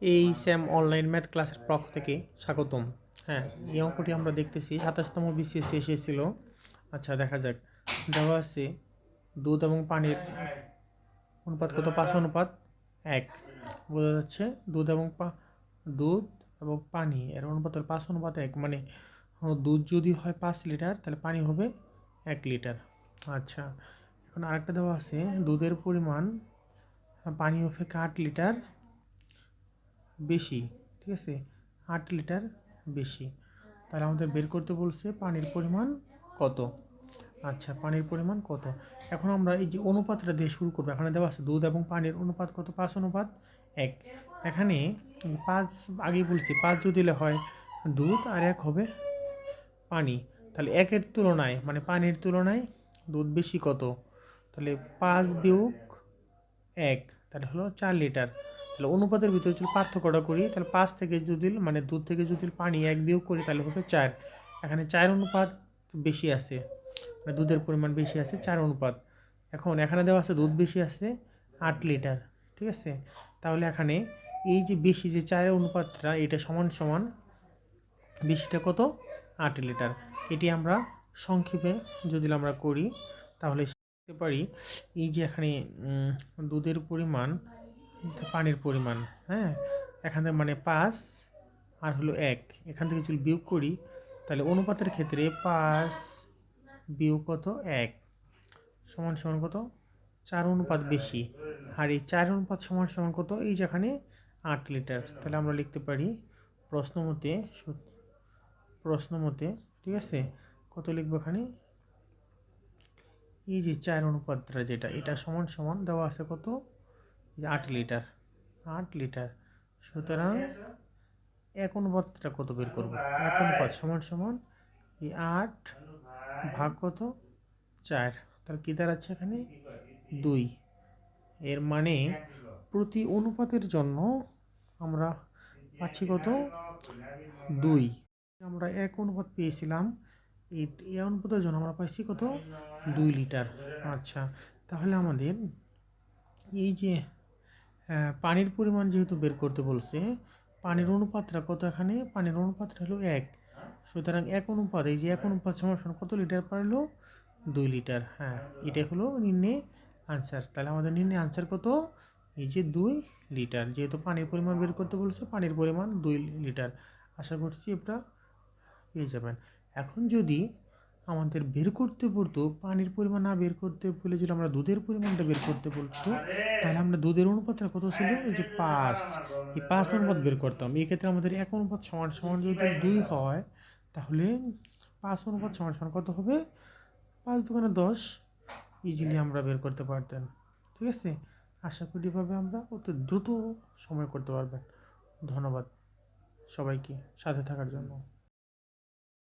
এই Sam online math ক্লাসের পক্ষ থেকে স্বাগতম। হ্যাঁ এই অঙ্কটি আমরা দেখতেছি। সাতাশতম বিসিএস এসেছিল। আচ্ছা দেখা যাক। দেওয়া আছে দুধ এবং পানির অনুপাত কত? পাঁচ অনুপাত এক। বোঝা যাচ্ছে দুধ এবং দুধ এবং পানি এর অনুপাত পাঁচ অনুপাত এক। মানে দুধ যদি হয় পাঁচ লিটার, তাহলে পানি হবে এক লিটার। আচ্ছা এখন আরেকটা দেওয়া আছে। দুধের পরিমাণ পানি হবে আট লিটার। বেশি, ঠিক আছে? আট লিটার বেশি। তাহলে আমাদের বের করতে বলছে পানির পরিমাণ কত? আচ্ছা পানির পরিমাণ কত? এখন আমরা এই যে অনুপাতটা দিয়ে শুরু করব। এখানে দেওয়া আছে দুধ এবং পানির অনুপাত কত? পাঁচ অনুপাত এক। এখানে পাঁচ, আগেই বলছি, পাঁচ যদি দিলে হয় দুধ আর এক হবে পানি। তাহলে একের তুলনায় মানে পানির তুলনায় দুধ বেশি কত? তাহলে পাঁচ বিয়োগ এক, তাহলে হলো চার লিটার। তাহলে অনুপাতের ভিতরে যদি পার্থক্যটা করি, তাহলে পাঁচ থেকে যদি মানে দুধ থেকে যদি পানি এক বিয়োগ করি, তাহলে হবে চার। এখানে চার অনুপাত বেশি আছে মানে দুধের পরিমাণ বেশি আছে, চার অনুপাত। এখন এখানে দেওয়া আছে দুধ বেশি আছে, আট লিটার, ঠিক আছে? তাহলে এখানে এই যে বেশি যে চায়ের অনুপাতটা, এটা সমান সমান বেশিটা কত? আট লিটার। এটি আমরা সংক্ষেপে যদি আমরা করি, তাহলে শিখতে পারি, এই যে এখানে দুধের পরিমাণ পানির পরিমাণ হ্যাঁ? এখান থেকে মানে পাঁচ আর হলো এক। এখান থেকে যদি বিয়োগ করি, তাহলে অনুপাতের ক্ষেত্রে পাঁচ বিয়োগ কত? এক। সমান সমান কত? চার অনুপাত বেশি। আর এই চার অনুপাত সমান সমান কত? এই যেখানে আট লিটার। তাহলে আমরা লিখতে পারি প্রশ্ন মতে প্রশ্ন মতে, ঠিক আছে? কত লিখব এখানে? এই যে চার অনুপাতটা যেটা, এটা সমান সমান দেওয়া আছে কত? আট লিটার আট লিটার। সুতরাং এক অনুপাতটা কত বের করব? এক অনুপাত সমান সমান এই আট ভাগ কত? চার। তাহলে কী দাঁড়াচ্ছে এখানে? দুই। এর মানে প্রতি অনুপাতের জন্য আমরা পাচ্ছি কত? দুই। আমরা এক অনুপাত পেয়েছিলাম। এই অনুপাতের জন্য আমরা পাইছি কত? দুই লিটার। আচ্ছা তাহলে আমাদের এই যে পানির পরিমাণ যেহেতু বের করতে বলছে, পানির অনুপাতটা কত এখানে? পানির অনুপাতটা হলো এক। সুতরাং এক অনুপাত, এই যে এক অনুপাত সমান কত লিটার পারল দুই লিটার। হ্যাঁ এটাই হলো নিম্নে আনসার তাহলে আমাদের নিম্নে আনসার কত? এই যে দুই লিটার। যেহেতু পানির পরিমাণ বের করতে বলছে, পানির পরিমাণ দুই লিটার। আশা করছি এটা পেয়ে যাবেন। এখন যদি আমাদের বের করতে পড়তো পানির পরিমাণ না বের করতে বলে যদি আমরা দুধের পরিমাণটা বের করতে বলতো, তাহলে আমরা দুধের অনুপাতটা কত ছিল? এই যে পাঁচ। এই পাঁচ অনুপাত বের করতাম। এই ক্ষেত্রে আমাদের এক অনুপাত সমান সমান যদি দুই হয়, তাহলে পাঁচ অনুপাত সমান সমান কত হবে? পাঁচ দোকানে দশ ইজিলি আমরা বের করতে পারতেন। ঠিক আছে? আশা করি এভাবে আমরা অতি দ্রুত সময় করতে পারবেন। ধন্যবাদ সবাইকে, সাথে থাকার জন্য।